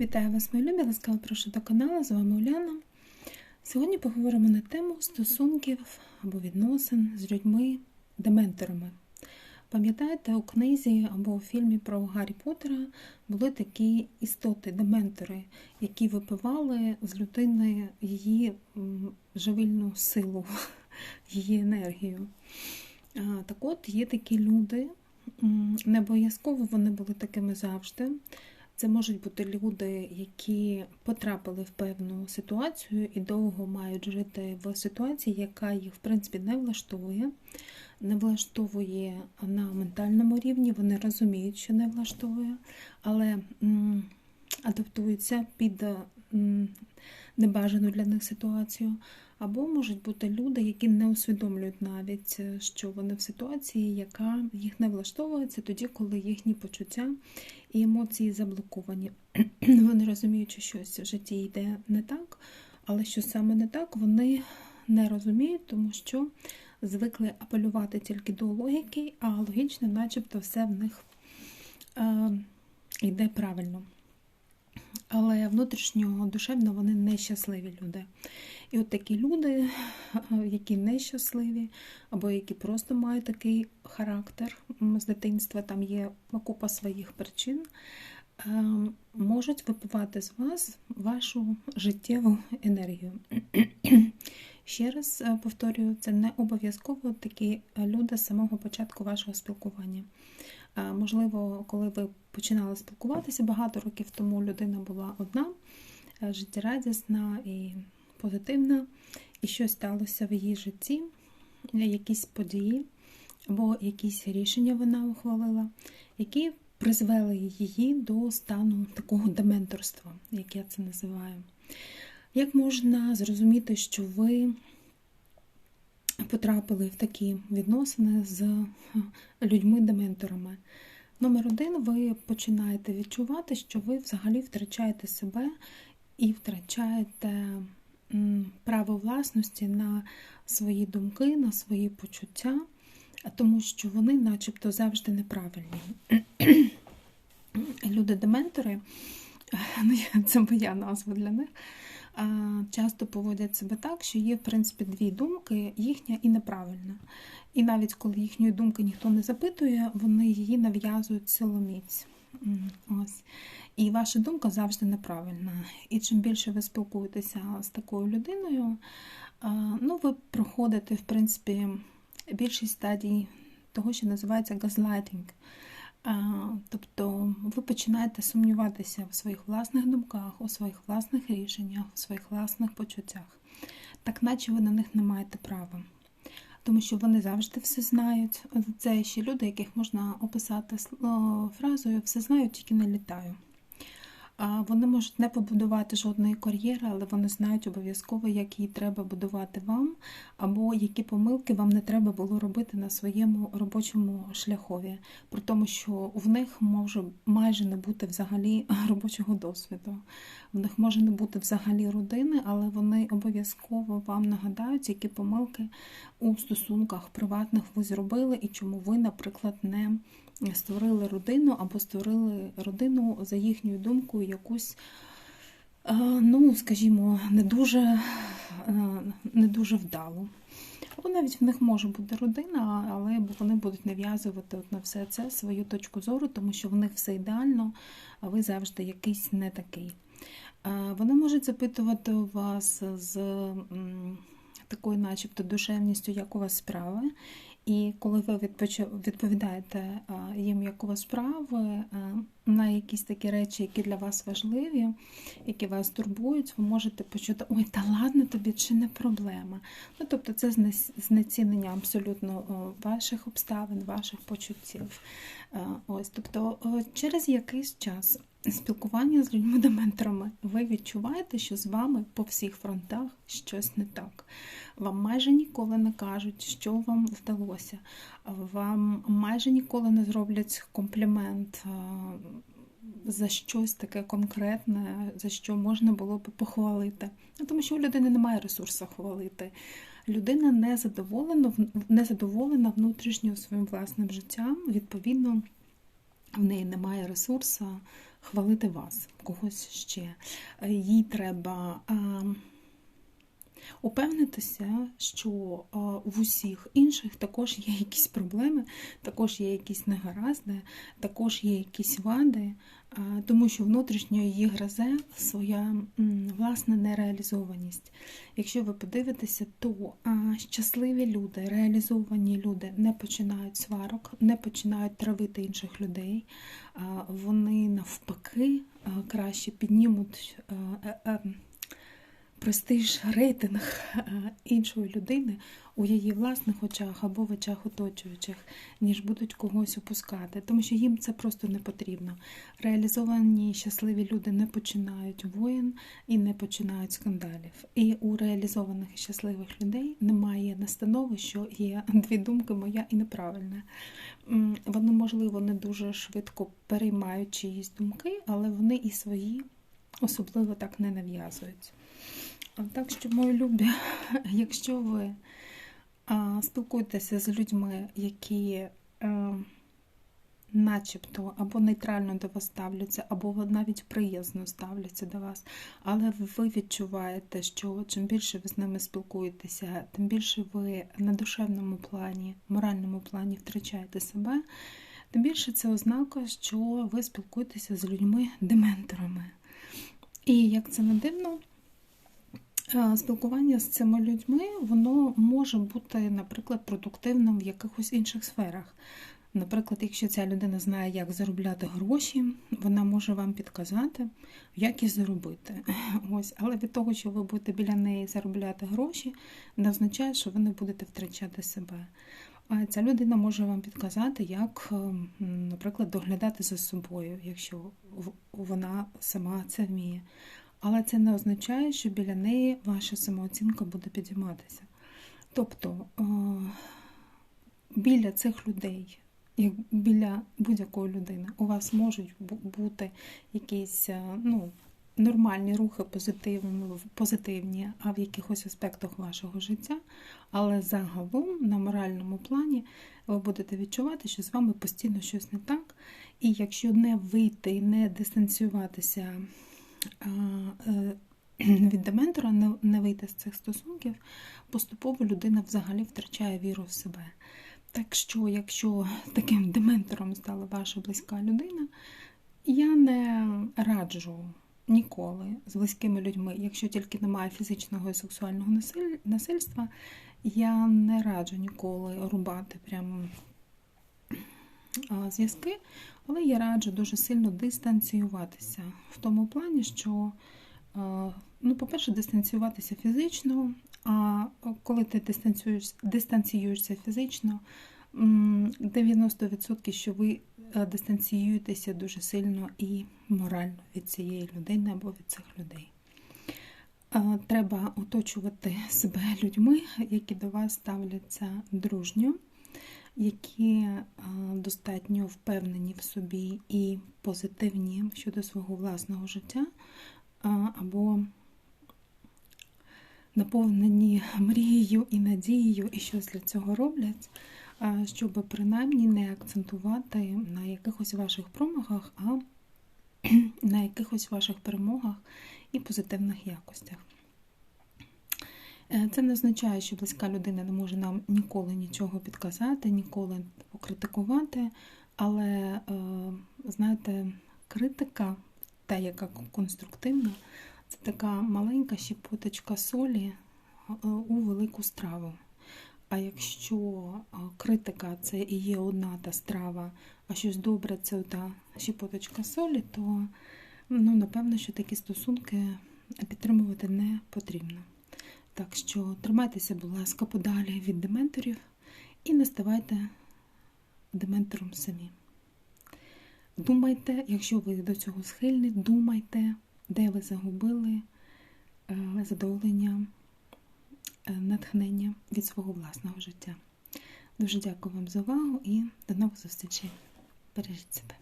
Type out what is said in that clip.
Вітаю вас, мої любі, ласкаво прошу до каналу, з вами Уляна. Сьогодні поговоримо на тему стосунків або відносин з людьми-дементорами. Пам'ятаєте, у книзі або у фільмі про Гаррі Поттера були такі істоти-дементори, які випивали з людини її живильну силу, її енергію. Так от є такі люди, не обов'язково вони були такими завжди. Це можуть бути люди, які потрапили в певну ситуацію і довго мають жити в ситуації, яка їх, в принципі, не влаштовує, не влаштовує на ментальному рівні, вони розуміють, що не влаштовує, але адаптуються під небажану для них ситуацію. Або можуть бути люди, які не усвідомлюють навіть, що вони в ситуації, яка їх не влаштовує, це тоді, коли їхні почуття і емоції заблоковані. Вони розуміють, що щось в житті йде не так, але що саме не так, вони не розуміють, тому що звикли апелювати тільки до логіки, а логічно, начебто, все в них е, йде правильно. Але внутрішньо душевно вони нещасливі люди. І от такі люди, які нещасливі, або які просто мають такий характер з дитинства, там є купа своїх причин, ем, можуть випивати з вас вашу життєву енергію. Ще раз е, повторюю, це не обов'язково такі люди з самого початку вашого спілкування. Е, можливо, коли ви починали спілкуватися багато років тому, людина була одна, е, життєрадісна і позитивна, і щось сталося в її житті, якісь події або якісь рішення вона ухвалила, які призвели її до стану такого дементорства, як я це називаю. Як можна зрозуміти, що ви потрапили в такі відносини з людьми-дементорами? Номер один, ви починаєте відчувати, що ви взагалі втрачаєте себе і втрачаєте право власності на свої думки, на свої почуття, тому що вони начебто завжди неправильні. Люди-дементори, ну, це моя назва для них, часто поводять себе так, що є, в принципі, дві думки, їхня і неправильна. І навіть коли їхньої думки ніхто не запитує, вони її нав'язують силоміць. Ось. І ваша думка завжди неправильна. І чим більше ви спілкуєтеся з такою людиною, ну, ви проходите, в принципі, більшість стадій того, що називається газлайтинг. Тобто ви починаєте сумніватися в своїх власних думках, у своїх власних рішеннях, у своїх власних почуттях, так наче ви на них не маєте права. Тому що вони завжди все знають. Це ще люди, яких можна описати фразою все знаю, тільки не літаю. Вони можуть не побудувати жодної кар'єри, але вони знають обов'язково, як її треба будувати вам, або які помилки вам не треба було робити на своєму робочому шляхові, при тому, що в них може майже не бути взагалі робочого досвіду. В них може не бути взагалі родини, але вони обов'язково вам нагадають, які помилки у стосунках приватних ви зробили, і чому ви, наприклад, не створили родину або створили родину за їхньою думкою якусь, е, ну, скажімо, не дуже, е, не дуже вдалу. Або навіть в них може бути родина, але вони будуть нав'язувати на все це свою точку зору, тому що в них все ідеально, а ви завжди якийсь не такий. Е, вони можуть запитувати у вас з такою, начебто, душевністю, як у вас справи. І коли ви відповідаєте їм, як у вас справи, на якісь такі речі, які для вас важливі, які вас турбують, ви можете почути, ой, та ладно тобі, чи не проблема. Ну, Тобто це знецінення абсолютно ваших обставин, ваших почуттів. Ось, Тобто, через якийсь час спілкування з людьми-дементорами, ви відчуваєте, що з вами по всіх фронтах щось не так. Вам майже ніколи не кажуть, що вам вдалося. Вам майже ніколи не зроблять комплімент за щось таке конкретне, за що можна було б похвалити. Ну, тому що у людини немає ресурсу хвалити. Людина не задоволена, не задоволена внутрішньо своїм власним життям, відповідно, в неї немає ресурсу хвалити вас, когось ще. Е, Їй треба а, упевнитися, що а, в усіх інших також є якісь проблеми, також є якісь негаразди, також є якісь вади, тому що внутрішньо її грозе своя власна нереалізованість. Якщо ви подивитеся, то щасливі люди, реалізовані люди не починають сварок, не починають травити інших людей. Вони навпаки краще піднімуть е, е, престиж, рейтинг е, іншої людини у її власних очах або в очах оточуючих, ніж будуть когось опускати, тому що їм це просто не потрібно. Реалізовані щасливі люди не починають воїн і не починають скандалів. І у реалізованих і щасливих людей немає настанови, що є дві думки моя і неправильна. Вони, можливо, не дуже швидко переймають чиїсь думки, але вони і свої особливо так не нав'язують. Так що, мої любі, якщо ви спілкуєтеся з людьми, які е, начебто або нейтрально до вас ставляться, або навіть приязно ставляться до вас, але ви відчуваєте, що чим більше ви з ними спілкуєтеся, тим більше ви на душевному плані, моральному плані втрачаєте себе, тим більше це ознака, що ви спілкуєтеся з людьми-дементорами. І як це не дивно, Спілкування з цими людьми воно може бути, наприклад, продуктивним в якихось інших сферах. Наприклад, якщо ця людина знає, як заробляти гроші, вона може вам підказати, як їх заробити. Ось, але від того, що ви будете біля неї заробляти гроші, не означає, що ви не будете втрачати себе. А ця людина може вам підказати, як, е, наприклад, доглядати за собою, якщо вона сама це вміє. Але це не означає, що біля неї ваша самооцінка буде підійматися. Тобто е, біля цих людей, як біля будь-якої людини, у вас можуть бути якісь е, ну, нормальні рухи позитивні, позитивні, а в якихось аспектах вашого життя. Але загалом на моральному плані ви будете відчувати, що з вами постійно щось не так. І якщо не вийти і не дистанціюватися від дементора, не, вийти з цих стосунків, поступово людина взагалі втрачає віру в себе. Так що, якщо таким дементором стала ваша близька людина, я не раджу ніколи з близькими людьми, якщо тільки немає фізичного і сексуального насильства, я не раджу ніколи рубати прямо а, зв'язки, але я раджу дуже сильно дистанціюватися в тому плані, що, ну, по-перше, дистанціюватися фізично, а коли ти дистанціюєш, дистанціюєшся фізично, 90% що ви е, дистанціюєтеся дуже сильно і морально від цієї людини або від цих людей. Треба оточувати себе людьми, які до вас ставляться дружньо, які достатньо впевнені в собі і позитивні щодо свого власного життя, або наповнені мрією і надією, і щось для цього роблять, щоб принаймні не акцентувати на якихось ваших промахах, а на якихось ваших перемогах і позитивних якостях. Е, Це не означає, що близька людина не може нам ніколи нічого підказати, ніколи покритикувати, але, е, знаєте, критика, та, яка конструктивна, це така маленька щепоточка солі е, у велику страву. А якщо критика це і є одна та страва, а щось добре це та щепоточка солі, то ну, напевно, що такі стосунки підтримувати не потрібно. Так що тримайтеся, будь ласка, подалі від дементорів і не ставайте дементором самі. Думайте, якщо ви до цього схильні, думайте, де ви загубили е, задоволення, е, натхнення від свого власного життя. Дуже дякую вам за увагу і до нових зустрічей. Бережіть себе.